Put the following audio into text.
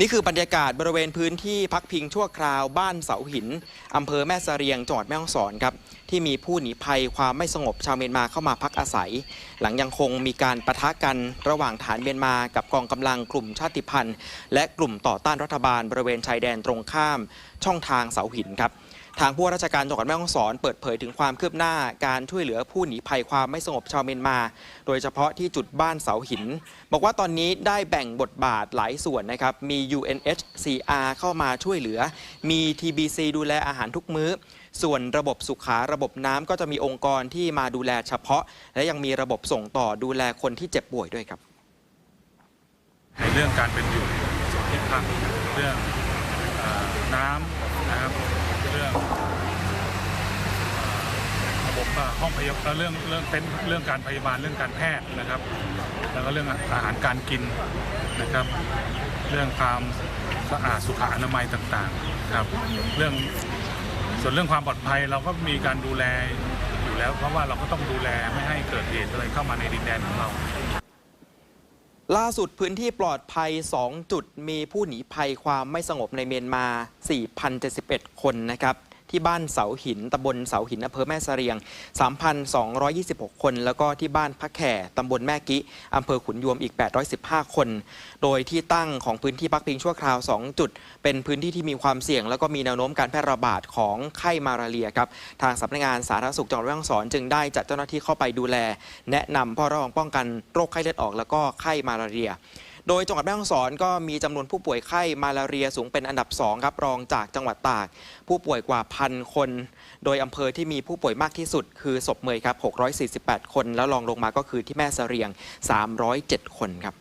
นี่คือบรรยากาศบริเวณพื้นที่พักพิงชั่วคราวบ้านเสาหิน อำเภอแม่เสรียงจังหวัดแม่ฮ่องสอนครับที่มีผู้หนีภัยความไม่สงบชาวเมียนมาเข้ามาพักอาศัย หลังยังคงมีการปะทะกันระหว่างฐานเมียนมากับกองกำลังกลุ่มชาติพันธุ์ และกลุ่มต่อต้านรัฐบาลบริเวณชายแดนตรงข้าม ช่องทางเสาหินครับ ทางผู้ว่าราชการจังหวัดแม่ฮ่องสอนเปิดเผยถึงความคืบหน้าการช่วยเหลือผู้หนีภัยความไม่สงบชาวเมียนมา โดยเฉพาะที่จุดบ้านเสาหิน บอกว่าตอนนี้ได้แบ่งบทบาทหลายส่วนนะครับ มี UNHCR เข้ามาช่วยเหลือ มี TBC ดูแลอาหารทุกมื้อ ส่วนระบบสุขาระบบน้ำก็จะมีองค์กรที่มาดูแลเฉพาะ และยังมีระบบส่งต่อดูแลคนที่เจ็บป่วยด้วยครับ ในเรื่องการเป็นอยู่ส่วนที่พักเรื่องอ่อน้ำนะครับเรื่องเอ่อระบบเอ่อ ห้องพยาบาลเรื่องเรื่องเต็นท์เรื่องการพยาบาลเรื่องการแพทย์นะครับ แล้วก็เรื่องอาหารการกินนะครับ เรื่องความสะอาดสุขอนามัยต่างๆครับ เรื่องส่วนเรื่องความปลอดภัยเราก็มีการดูแลอยู่แล้ว เพราะว่าเราก็ต้องดูแลไม่ให้เกิดเหตุอะไรเข้ามาในดินแดนของเราล่าสุดพื้นที่ปลอดภัย 2 จุดมีผู้หนีภัยความไม่สงบในเมียนมา 4,071 คนนะครับ ที่บ้านเสาหินตำบลเสาหินอำเภอแม่เสรียง 3,226 คน แล้วก็ที่บ้านพระแข่ตำบลแม่กิอำเภอขุนยวมอีก 815 คน โดยที่ตั้งของพื้นที่พักพิงชั่วคราว 2 จุด เป็นพื้นที่ที่มีความเสี่ยง แล้วก็มีแนวโน้มการแพร่ระบาดของไข้มาลาเรียครับทางสำนักงานสาธารณสุขจังหวัดแม่ฮ่องสอนจึงได้จัดเจ้าหน้าที่เข้าไปดูแล แนะนำพ่อระวังป้องกันโรคไข้เลือดออก แล้วก็ไข้มาลาเรีย โดยจังหวัดแม่ฮ่องสอนก็มีจำนวนผู้ป่วยไข้มาลาเรียสูงเป็นอันดับ2ครับรองจากจังหวัดตาก ผู้ป่วยกว่าพันคน โดยอำเภอที่มีผู้ป่วยมากที่สุด คือศพเมยครับ648 คน แล้วรองลงมาก็คือที่แม่เสรียง 307 คนครับ